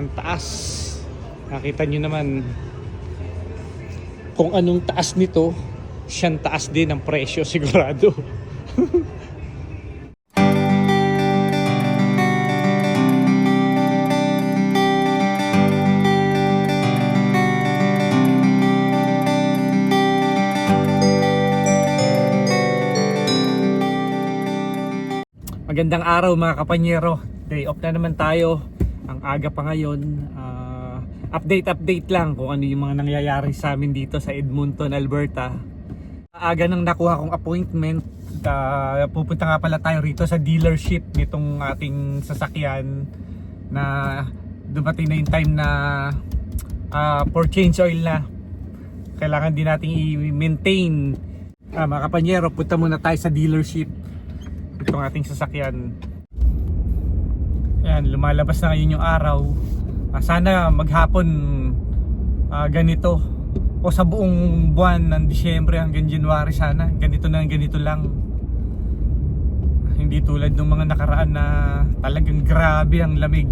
Ang taas. Nakita nyo naman kung anong taas nito, siyang taas din ang presyo sigurado. Magandang araw mga kapanyero. Day off na naman tayo. Ang aga pa ngayon. Ah, update update lang kung ano yung mga nangyayari sa amin dito sa Edmonton, Alberta. Aga nang nakuha kong appointment. Ah, pupunta nga pala tayo rito sa dealership nitong ating sasakyan na dumating na yung time na ah, for change oil na. Kailangan din nating i-maintain. Ah, mga kapanyero, punta muna tayo sa dealership itong ating sasakyan Ayan, lumalabas na ngayon yung araw. Ah, sana maghapon ah, ganito. O sa buong buwan ng Disyembre hanggang January sana. Ganito na ganito lang. Hindi tulad ng mga nakaraan na talagang grabe ang lamig.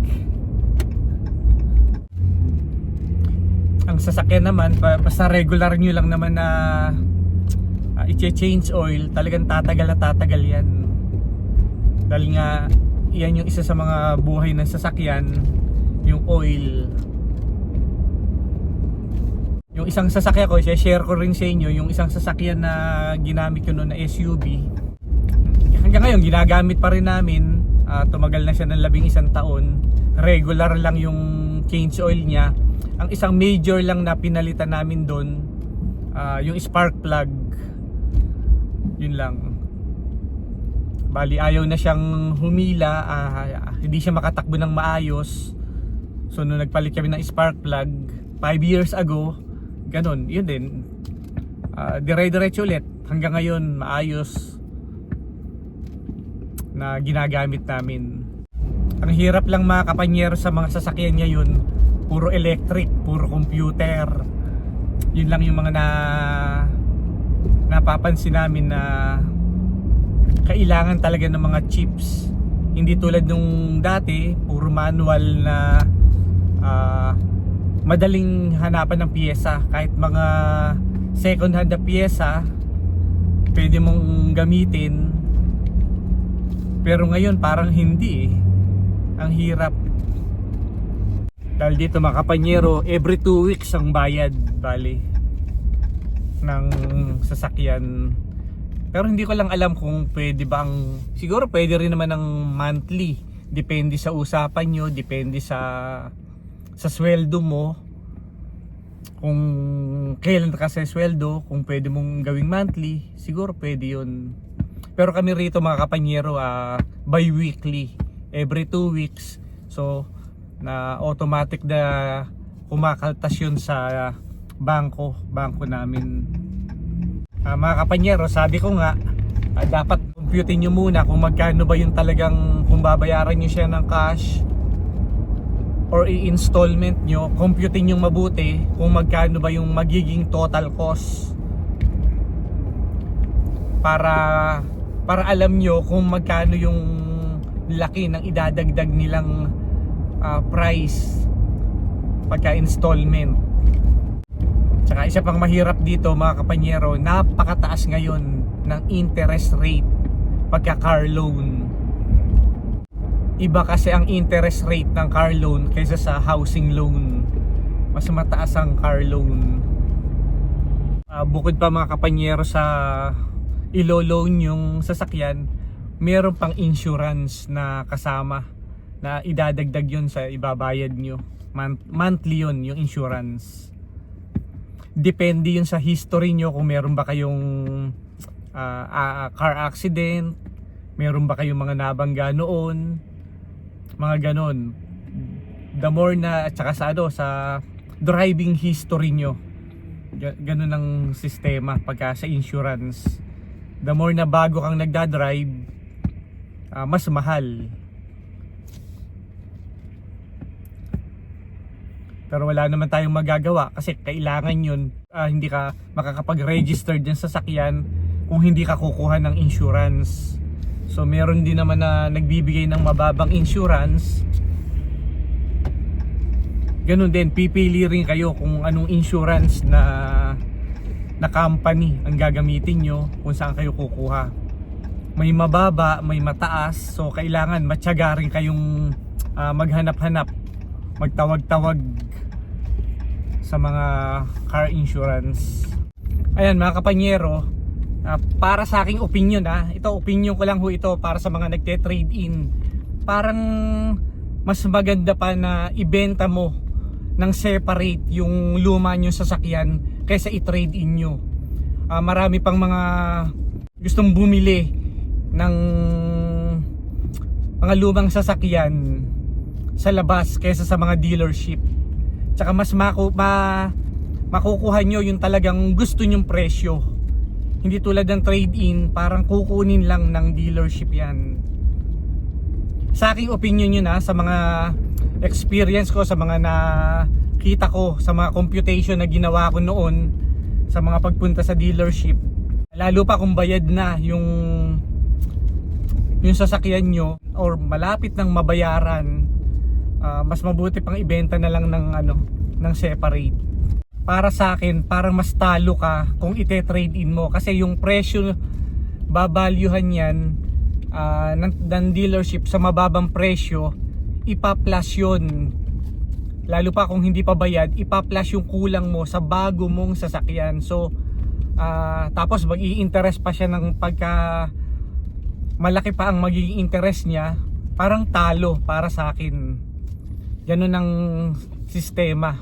Ang sasakyan naman ba- basta regular nyo lang naman na uh, i-change oil talagang tatagal at tatagal yan. Dahil nga yan yung isa sa mga buhay ng sasakyan yung oil. Yung isang sasakyan ko share ko rin sa inyo yung isang sasakyan na ginamit ko noon na SUV hanggang ngayon ginagamit pa rin namin Ah, tumagal na siya ng labing isang taon. Regular lang yung change oil niya. Ang isang major lang na pinalitan namin doon ah, yung spark plug. Yun lang Bali ayaw na siyang humila, ah, hindi siya makatakbo ng maayos. So nung nagpalit kami ng spark plug 5 years ago, ganun, yun din. Uh, dire-diretso ulit hanggang ngayon maayos na ginagamit namin. Ang hirap lang mga kapanyero sa mga sasakyan ngayon, puro electric, puro computer. Yun lang yung mga na napapansin namin na kailangan talaga ng mga chips. Hindi tulad nung dati puro manual na ah, madaling hanapan ng pyesa. Kahit mga second hand na pyesa pwede mong gamitin. Pero ngayon parang hindi eh. ang hirap. Dahil dito mga kapanyero every 2 weeks ang bayad bali ng sasakyan pero hindi ko lang alam kung pwede bang siguro pwede rin naman ng monthly. Depende sa usapan nyo, depende sa sa sweldo mo. Kung kailan ka sa sweldo, kung pwede mong gawing monthly, siguro pwede 'yun. Pero kami rito mga kapanyero, ah, bi-weekly, every 2 weeks. So na automatic na kumakaltas yun sa bangko, bangko namin. Ah, mga kapanyero, sabi ko nga, ah, dapat computein nyo muna kung magkano ba yung talagang, kung babayaran nyo siya ng cash or i-installment nyo, computein nyo mabuti kung magkano ba yung magiging total cost. Para para alam nyo kung magkano yung laki ng idadagdag nilang ah, price pagka installment Tsaka isa pang mahirap dito mga kapanyero, napakataas ngayon ng interest rate pagka car loan. Iba kasi ang interest rate ng car loan kaysa sa housing loan. Mas mataas ang car loan. Ah, bukod pa mga kapanyero sa ilo-loan yung sasakyan, meron pang insurance na kasama na idadagdag yun sa ibabayad nyo. Month- monthly yun, yung insurance depende yun sa history nyo kung meron ba kayong ah, ah, car accident, meron ba kayong mga nabangga noon, mga ganon. The more na, at sa ano, sa driving history nyo, Ga- ganun ang sistema pagka sa insurance. The more na bago kang nagdadrive, ah, mas mahal. Pero wala naman tayong magagawa kasi kailangan yun ah, hindi ka makakapag-register dyan sa sakyan kung hindi ka kukuha ng insurance. So meron din naman na nagbibigay ng mababang insurance ganun din, pipili rin kayo kung anong insurance na na company ang gagamitin nyo kung saan kayo kukuha. May mababa, may mataas, so kailangan matyaga rin kayong ah, maghanap-hanap, magtawag-tawag sa mga car insurance. Ayan mga kapanyero, ah, para sa aking opinion ah, ito opinion ko lang ho ito para sa mga nagte-trade in. Parang mas maganda pa na ibenta mo ng separate yung luma nyo sasakyan kaysa i-trade in nyo. Ah, marami pang mga gustong bumili ng mga lumang sasakyan sa labas kaysa sa mga dealership. Tsaka mas maku ma makukuha nyo yung talagang gusto nyong presyo. Hindi tulad ng trade-in, parang kukunin lang ng dealership yan. Sa aking opinion yun ha, sa mga experience ko, sa mga nakita ko, sa mga computation na ginawa ko noon, sa mga pagpunta sa dealership, lalo pa kung bayad na yung yung sasakyan nyo or malapit ng mabayaran ah, mas mabuti pang ibenta na lang ng ano ng separate. Para sa akin parang mas talo ka kung ite-trade in mo. Kasi yung presyo babalyuhan yan ah, ng, ng dealership sa mababang presyo ipa-plus yun. Lalo pa kung hindi pa bayad ipa-plus yung kulang mo sa bago mong sasakyan. So ah, tapos mag-i-interest pa siya ng pagka malaki pa ang magiging interest niya parang talo para sa akin ganun ang sistema.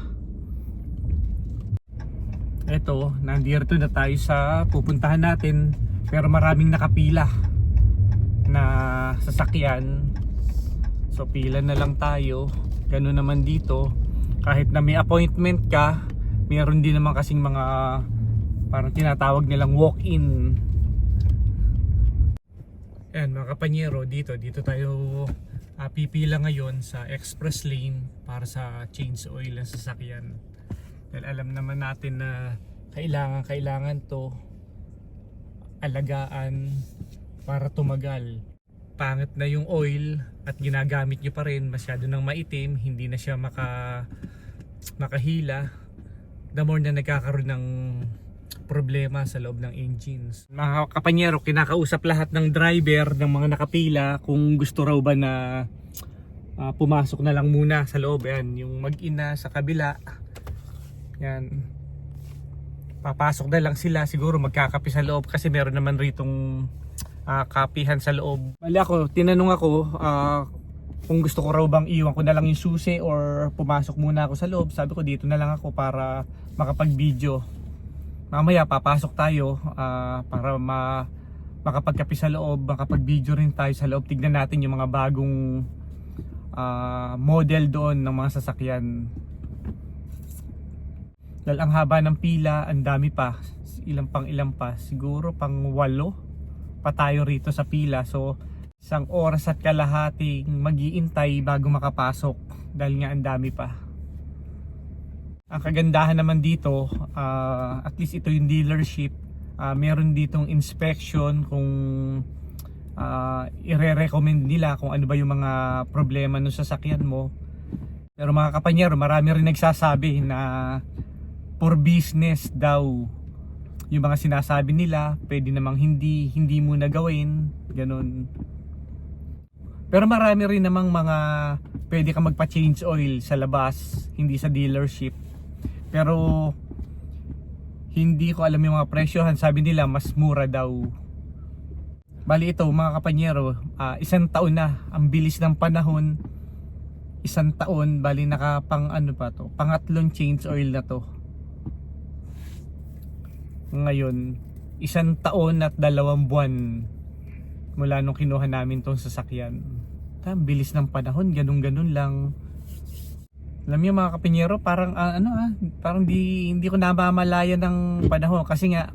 Eto nandito na tayo sa pupuntahan natin pero maraming nakapila na sasakyan. So pila na lang tayo. Ganun naman dito. Kahit na may appointment ka meron din naman kasing mga parang tinatawag nilang walk-in. Ayan mga kapanyero dito dito tayo ah, pipila ngayon sa express lane para sa change oil ng sasakyan. Dahil alam naman natin na kailangan kailangan to alagaan para tumagal. Pangit na yung oil at ginagamit nyo pa rin masyado nang maitim hindi na siya maka makahila. The more na nagkakaroon ng problema sa loob ng engines. Mga kapanyero, kinakausap lahat ng driver ng mga nakapila kung gusto raw ba na ah, pumasok na lang muna sa loob. Yan, yung mag-ina sa kabila. Yan. Papasok na lang sila siguro magkakapi sa loob kasi meron naman ritong ah, kapihan sa loob. Bali ako, tinanong ako ah, kung gusto ko raw bang iwan ko na lang yung susi or pumasok muna ako sa loob. Sabi ko dito na lang ako para makapag-video mamaya papasok tayo ah, para ma makapagkapi sa loob, makapag-video rin tayo sa loob. Tignan natin yung mga bagong ah, model doon ng mga sasakyan. Dahil ang haba ng pila, ang dami pa. Ilang pang ilang pa. Siguro pang walo pa tayo rito sa pila. So, isang oras at kalahating magiintay bago makapasok. Dahil nga ang dami pa. Ang kagandahan naman dito, ah, at least ito yung dealership, ah, meron ditong inspection kung ah, ire-recommend nila kung ano ba yung mga problema ng sasakyan mo. Pero mga kapanyero, marami rin nagsasabi na for business daw yung mga sinasabi nila, pwede namang hindi, hindi mo na gawin, ganun. Pero marami rin namang mga pwede ka magpa-change oil sa labas, hindi sa dealership. Pero hindi ko alam yung mga presyohan. Sabi nila mas mura daw. Bali ito mga kapanyero, ah, isang taon na. Ang bilis ng panahon. Isang taon, bali nakapang ano pa to. Pangatlong change oil na to. Ngayon, isang taon at dalawang buwan mula nung kinuha namin tong sasakyan. Ang bilis ng panahon, ganun-ganun lang. Alam niyo mga kapinyero, parang ah, ano ah, parang di hindi ko namamalayan ng panahon kasi nga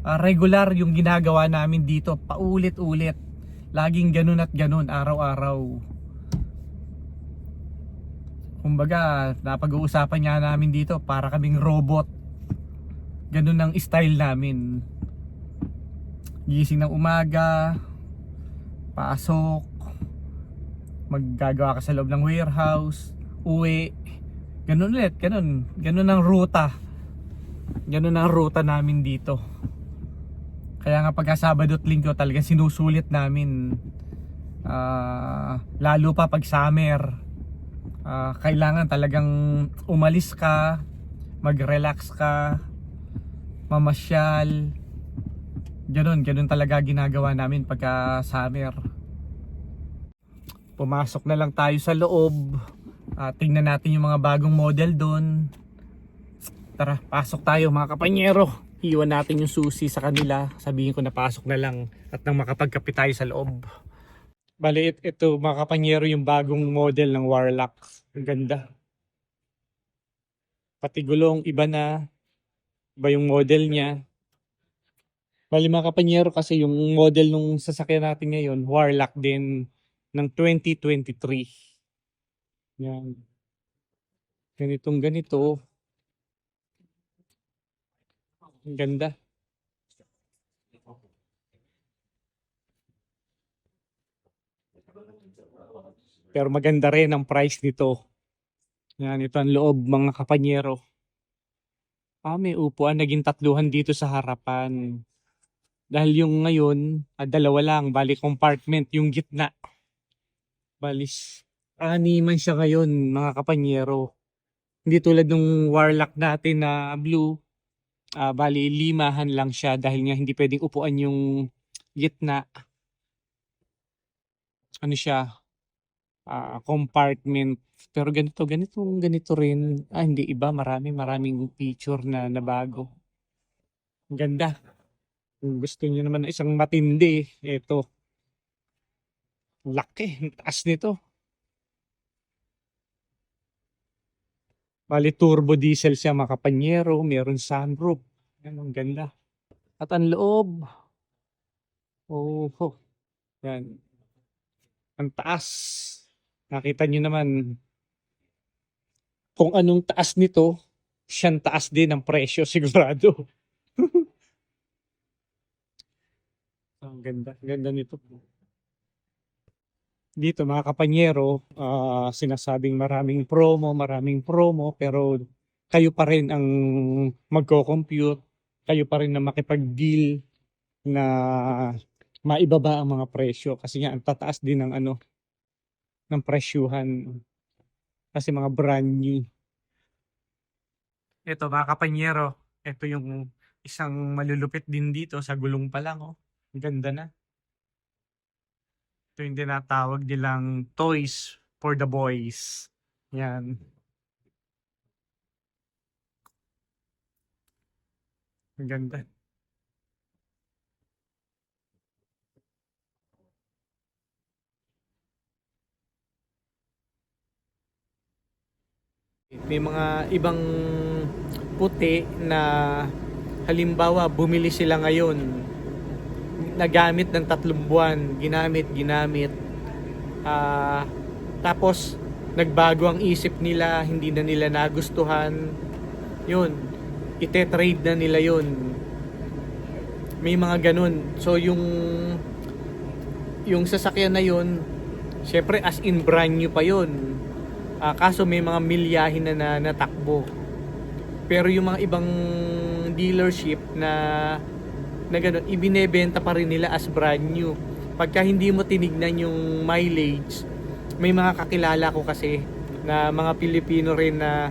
ah, regular yung ginagawa namin dito, paulit-ulit. Laging ganun at ganun araw-araw. Kumbaga, napag-uusapan nga namin dito para kaming robot. Ganun ang style namin. Gising ng umaga, pasok, maggagawa ka sa loob ng warehouse, uwi, ganun ulit, ganun. Ganun ang ruta. Ganun ang ruta namin dito. Kaya nga pagka Sabado at Linggo talaga sinusulit namin. Ah, lalo pa pag summer. Ah, kailangan talagang umalis ka, mag-relax ka, mamasyal. Ganun, ganun talaga ginagawa namin pagka summer. Pumasok na lang tayo sa loob. Ah, tingnan natin yung mga bagong model doon. Tara, pasok tayo mga kapanyero. Iwan natin yung susi sa kanila. Sabihin ko na pasok na lang at nang makapagkape tayo sa loob. Bali, it- ito mga kapanyero yung bagong model ng Warlock. Ang ganda. Pati gulong, iba na. Iba yung model niya. Bali mga kapanyero kasi yung model nung sasakyan natin ngayon, Warlock din ng 2023. Yan. Ganitong ganito. Ang ganda. Pero maganda rin ang price nito. Yan, ito ang loob mga kapanyero. Ah, may upuan. Naging tatluhan dito sa harapan. Dahil yung ngayon, ah, dalawa lang. Bali compartment, yung gitna. Balis. Animan siya ngayon, mga kapanyero. Hindi tulad ng warlock natin na blue. Ah, bali, limahan lang siya dahil nga hindi pwedeng upuan yung gitna. Ano siya? Ah, compartment. Pero ganito, ganito, ganito rin. Ah, hindi iba. Marami, maraming feature na nabago. Ang ganda. Kung gusto niyo naman ng isang matindi, ito. Laki, taas nito. Bali turbo diesel siya mga kapanyero, meron sunroof. Yan, ang ganda. At ang loob. Oh, oh. Yan. Ang taas. Nakita niyo naman kung anong taas nito, siyang taas din ang presyo sigurado. ang ganda, ang ganda nito. Dito mga kapanyero, ah, sinasabing maraming promo, maraming promo, pero kayo pa rin ang magko-compute, kayo pa rin na makipag-deal na maibaba ang mga presyo kasi nga ang tataas din ng ano ng presyuhan kasi mga brand new. Ito mga kapanyero, ito yung isang malulupit din dito sa gulong pa lang oh. Ang ganda na. Ito yung tinatawag nilang toys for the boys. Yan. Ang ganda. May mga ibang puti na halimbawa bumili sila ngayon nagamit ng tatlong buwan, ginamit, ginamit. Ah, tapos nagbago ang isip nila, hindi na nila nagustuhan. Yun, ite-trade na nila yun. May mga ganun. So yung yung sasakyan na yun, syempre as in brand new pa yun. Ah, kaso may mga milyahin na, na natakbo. Pero yung mga ibang dealership na na ganun, ibinebenta pa rin nila as brand new. Pagka hindi mo tinignan yung mileage, may mga kakilala ko kasi na mga Pilipino rin na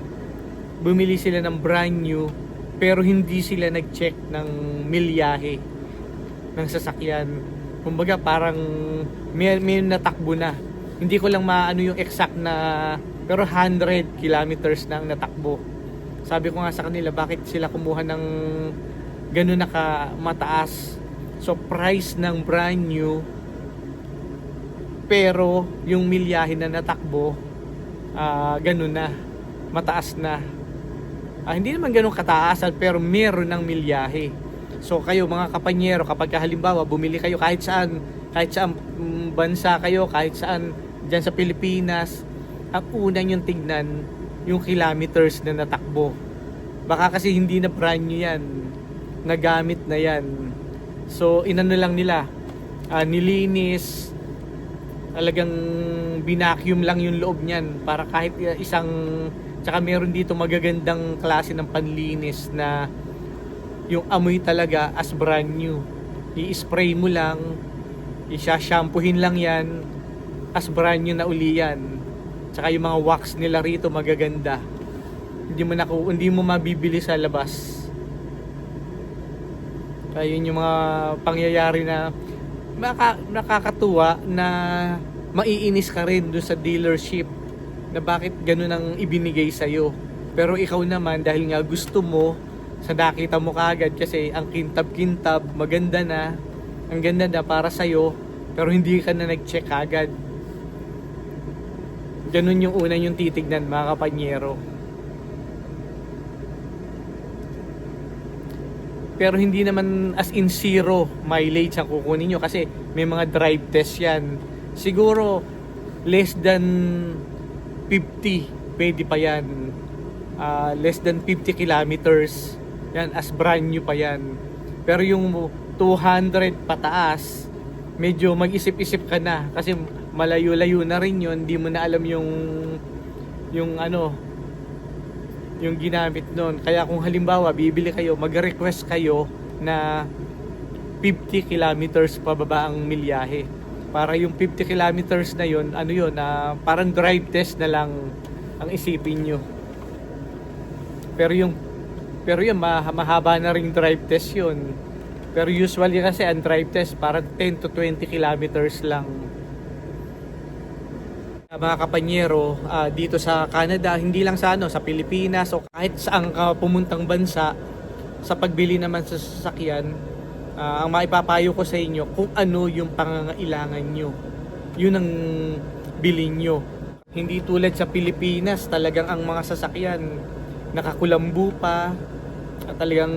bumili sila ng brand new pero hindi sila nag-check ng milyahe ng sasakyan. Kumbaga parang may, may natakbo na. Hindi ko lang maano yung exact na pero 100 kilometers na ang natakbo. Sabi ko nga sa kanila bakit sila kumuha ng ganun na ka mataas. So price ng brand new pero yung milyahe na natakbo ah ganun na mataas na. Ah, hindi naman ganun kataasan pero meron ng milyahe. So kayo mga kapanyero kapag halimbawa bumili kayo kahit saan kahit saan mm, bansa kayo kahit saan diyan sa Pilipinas ang una yung tignan yung kilometers na natakbo. Baka kasi hindi na brand new yan nagamit na yan. So, inano lang nila, ah, nilinis, talagang binacuum lang yung loob niyan para kahit uh, isang Tsaka meron dito magagandang klase ng panlinis na yung amoy talaga as brand new. I-spray mo lang, isa-shampoohin lang yan, as brand new na uli yan. Tsaka yung mga wax nila rito magaganda. Hindi mo naku, hindi mo mabibili sa labas. Kaya yun yung mga pangyayari na maka, nakakatuwa na maiinis ka rin doon sa dealership na bakit ganun ang ibinigay sa'yo. Pero ikaw naman, dahil nga gusto mo, sa nakita mo kagad kasi ang kintab-kintab, maganda na, ang ganda na para sa'yo, pero hindi ka na nag-check agad. Ganun yung una yung titignan mga kapanyero. Pero hindi naman as in zero mileage ang kukunin nyo kasi may mga drive test yan. Siguro less than 50 pwede pa yan. Ah, less than 50 kilometers yan as brand new pa yan. Pero yung 200 pataas medyo mag-isip-isip ka na kasi malayo-layo na rin yun hindi mo na alam yung yung ano yung ginamit noon. Kaya kung halimbawa bibili kayo, mag-request kayo na 50 kilometers pababa ang milyahe. Para yung 50 kilometers na yon ano yun, na parang drive test na lang ang isipin nyo. Pero yung pero yun, ma- mahaba na ring drive test yun. Pero usually kasi ang drive test parang 10 to 20 kilometers lang. Mga kapanyero ah, dito sa Canada, hindi lang sa ano, sa Pilipinas o kahit saan ka pumuntang bansa sa pagbili naman sa sasakyan, ah, ang maipapayo ko sa inyo kung ano yung pangangailangan nyo. Yun ang bilhin nyo. Hindi tulad sa Pilipinas, talagang ang mga sasakyan nakakulambu pa, at talagang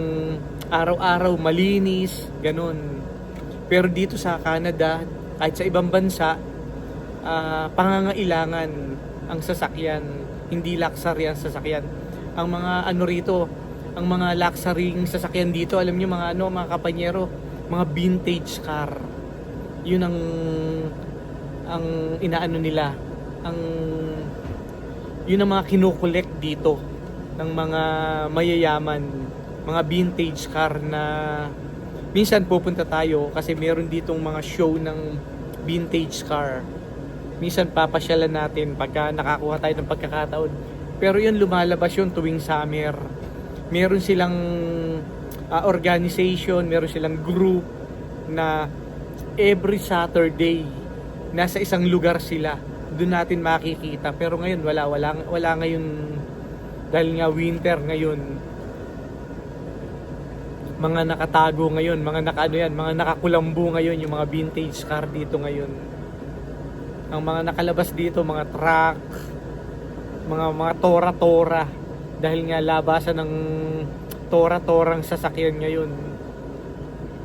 araw-araw malinis, ganun. Pero dito sa Canada, kahit sa ibang bansa, ah, pangangailangan ang sasakyan, hindi luxury ang sasakyan. Ang mga ano rito, ang mga luxury sasakyan dito, alam niyo mga ano, mga kapanyero, mga vintage car. Yun ang ang inaano nila, ang yun ang mga kinukolekt dito ng mga mayayaman, mga vintage car na minsan pupunta tayo kasi meron ditong mga show ng vintage car minsan papasyalan natin pagka nakakuha tayo ng pagkakataon. Pero yun lumalabas yun tuwing summer. Meron silang ah, organization, meron silang group na every Saturday nasa isang lugar sila. Doon natin makikita. Pero ngayon wala wala wala ngayon dahil nga winter ngayon. Mga nakatago ngayon, mga nakaano yan, mga nakakulambu ngayon yung mga vintage car dito ngayon ang mga nakalabas dito mga truck mga mga tora-tora. Dahil nga labasan ng tora-torang sasakyan ngayon.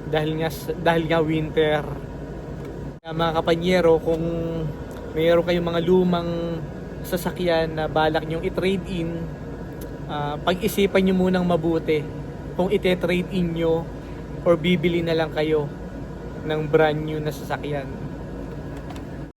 Dahil nga dahil nga winter. Mga kapanyero kung mayroon kayong mga lumang sasakyan na balak nyong i-trade in ah, pag-isipan nyo munang mabuti kung ite-trade in nyo or bibili na lang kayo ng brand new na sasakyan